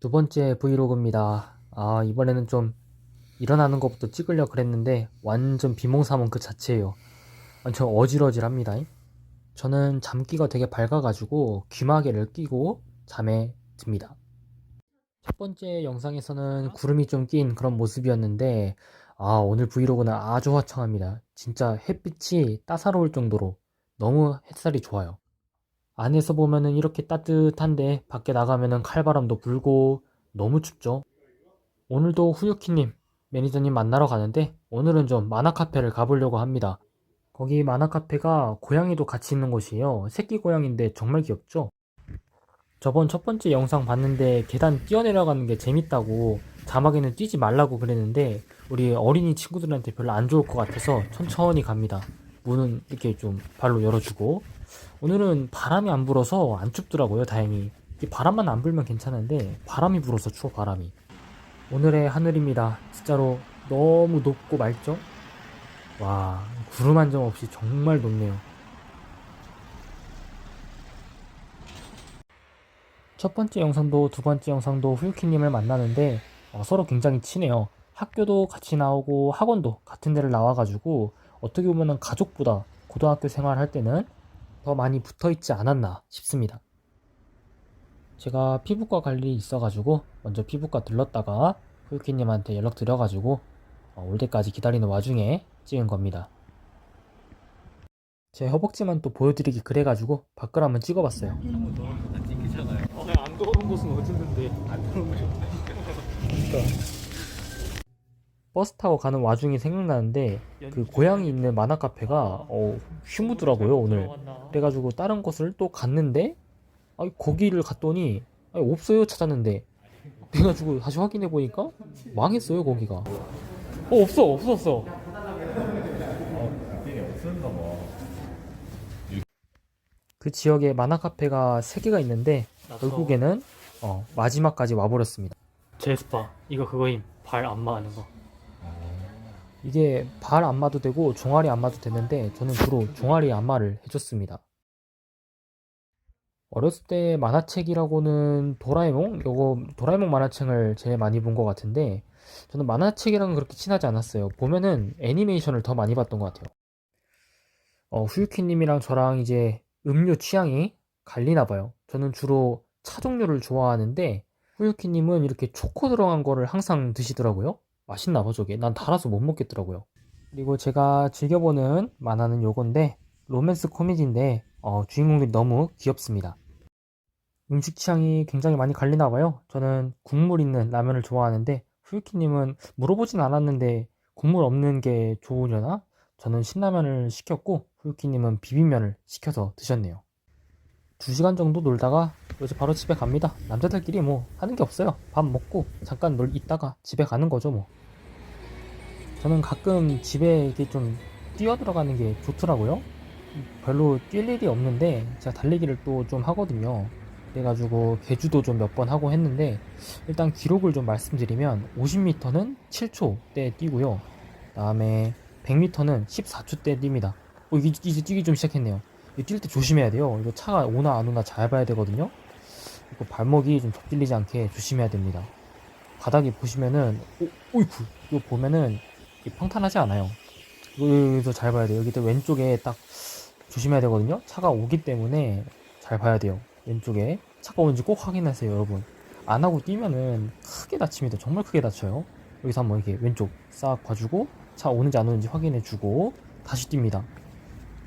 두 번째 브이로그입니다. 아, 이번에는 좀 일어나는 것부터 찍으려고 그랬는데 완전 비몽사몽 그 자체예요. 완전 어질어질합니다. 저는 잠기가 되게 밝아가지고 귀마개를 끼고 잠에 듭니다. 첫 번째 영상에서는 구름이 좀 낀 그런 모습이었는데 아, 오늘 브이로그는 아주 화창합니다. 진짜 햇빛이 따사로울 정도로 너무 햇살이 좋아요. 안에서 보면은 이렇게 따뜻한데 밖에 나가면은 칼바람도 불고 너무 춥죠. 오늘도 후유키님 매니저님 만나러 가는데 오늘은 좀 만화 카페를 가보려고 합니다. 거기 만화 카페가 고양이도 같이 있는 곳이에요. 새끼 고양인데 정말 귀엽죠? 저번 첫 번째 영상 봤는데 계단 뛰어내려가는 게 재밌다고 자막에는 뛰지 말라고 그랬는데 우리 어린이 친구들한테 별로 안 좋을 것 같아서 천천히 갑니다. 문은 이렇게 좀 발로 열어주고 오늘은 바람이 안 불어서 안 춥더라고요 다행히. 이 바람만 안 불면 괜찮은데 바람이 불어서 추워 바람이. 오늘의 하늘입니다. 진짜로 너무 높고 맑죠? 와 구름 한 점 없이 정말 높네요. 첫 번째 영상도 두 번째 영상도 후유키님을 만나는데 어, 서로 굉장히 친해요. 학교도 같이 나오고 학원도 같은 데를 나와가지고 어떻게 보면 가족보다 고등학교 생활할 때는 더 많이 붙어 있지 않았나 싶습니다. 제가 피부과 갈 일이 있어가지고 먼저 피부과 들렀다가 후유키님한테 연락 드려가지고 어, 올 때까지 기다리는 와중에 찍은 겁니다. 제 허벅지만 또 보여드리기 그래가지고 밖을 한번 찍어봤어요. 안 더운 곳은 어딨는데 안 더운 곳이 버스 타고 가는 와중에 생각나는데 그 고양이 있는 만화 카페가 어, 휴무더라고요 오늘. 그래가지고 다른 곳을 또 갔는데 아니, 거기를 갔더니 아니, 없어요 찾았는데. 그래가지고 다시 확인해 보니까 망했어요 거기가. 어 없어 없었어. 그 지역에 만화 카페가 3개가 있는데 결국에는 어, 마지막까지 와버렸습니다. 제스파 이거 그거임. 발 안마하는 거 이게 발 안마도 되고 종아리 안마도 되는데 저는 주로 종아리 안마를 해줬습니다. 어렸을 때 만화책이라고는 도라에몽? 요거 도라에몽 만화책을 제일 많이 본 것 같은데 저는 만화책이랑은 그렇게 친하지 않았어요. 보면은 애니메이션을 더 많이 봤던 것 같아요. 어, 후유키님이랑 저랑 이제 음료 취향이 갈리나 봐요. 저는 주로 차 종류를 좋아하는데 후유키님은 이렇게 초코 들어간 거를 항상 드시더라고요. 맛있나 봐 저게. 난 달아서 못 먹겠더라고요. 그리고 제가 즐겨보는 만화는 요건데 로맨스 코미디인데 어, 주인공들이 너무 귀엽습니다. 음식 취향이 굉장히 많이 갈리나 봐요. 저는 국물 있는 라면을 좋아하는데 후유키님은 물어보진 않았는데 국물 없는 게 좋으려나? 저는 신라면을 시켰고 후유키님은 비빔면을 시켜서 드셨네요. 2시간 정도 놀다가 이제 바로 집에 갑니다. 남자들끼리 뭐 하는 게 없어요. 밥 먹고 잠깐 놀 있다가 집에 가는 거죠 뭐. 저는 가끔 집에 이렇게 좀 뛰어 들어가는 게 좋더라고요. 별로 뛸 일이 없는데 제가 달리기를 또 좀 하거든요. 그래가지고 개주도 좀 몇 번 하고 했는데 일단 기록을 좀 말씀드리면 50m는 7초대 뛰고요. 그다음에 100m는 14초 대 뜁니다. 어, 이게 이제 뛰기 좀 시작했네요. 뛸 때 조심해야 돼요. 이거 차가 오나 안 오나 잘 봐야 되거든요. 이거 발목이 좀 접질리지 않게 조심해야 됩니다. 바닥에 보시면은 오, 오이쿠 이거 보면은 평탄하지 않아요. 여기서 잘 봐야 돼요. 여기 또 왼쪽에 딱 조심해야 되거든요. 차가 오기 때문에 잘 봐야 돼요. 왼쪽에 차가 오는지 꼭 확인하세요, 여러분. 안 하고 뛰면은 크게 다칩니다. 정말 크게 다쳐요. 여기서 한번 이렇게 왼쪽 싹 봐주고 차 오는지 안 오는지 확인해주고 다시 뜁니다.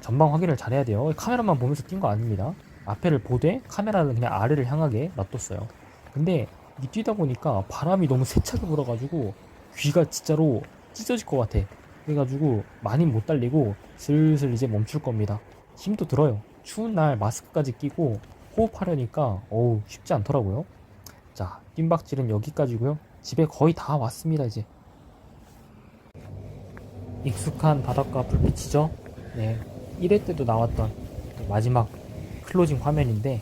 전방 확인을 잘해야 돼요. 카메라만 보면서 뛴 거 아닙니다. 앞에를 보되 카메라는 그냥 아래를 향하게 놔뒀어요. 근데 이 뛰다 보니까 바람이 너무 세차게 불어가지고 귀가 진짜로 찢어질 것 같아. 그래가지고 많이 못 달리고 슬슬 이제 멈출 겁니다. 힘도 들어요. 추운 날 마스크까지 끼고 호흡하려니까 어우 쉽지 않더라고요. 자, 뜀박질은 여기까지고요. 집에 거의 다 왔습니다 이제. 익숙한 바닷가 불빛이죠. 네, 1회 때도 나왔던 마지막 클로징 화면인데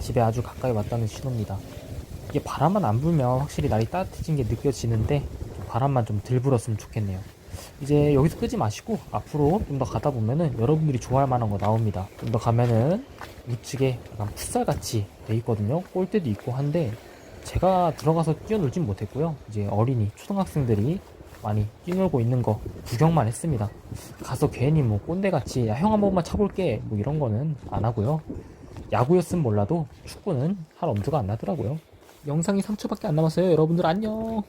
집에 아주 가까이 왔다는 신호입니다. 이게 바람만 안 불면 확실히 날이 따뜻해진 게 느껴지는데 바람만 좀 덜 불었으면 좋겠네요. 이제 여기서 끄지 마시고 앞으로 좀 더 가다 보면은 여러분들이 좋아할 만한 거 나옵니다. 좀 더 가면은 우측에 약간 풋살같이 돼 있거든요. 골대도 있고 한데 제가 들어가서 뛰어놀진 못했고요. 이제 어린이, 초등학생들이 많이 뛰놀고 있는 거 구경만 했습니다. 가서 괜히 뭐 꼰대같이 야, 형 한 번만 차볼게 뭐 이런 거는 안 하고요. 야구였으면 몰라도 축구는 할 엄두가 안 나더라고요. 영상이 3초밖에 안 남았어요. 여러분들 안녕.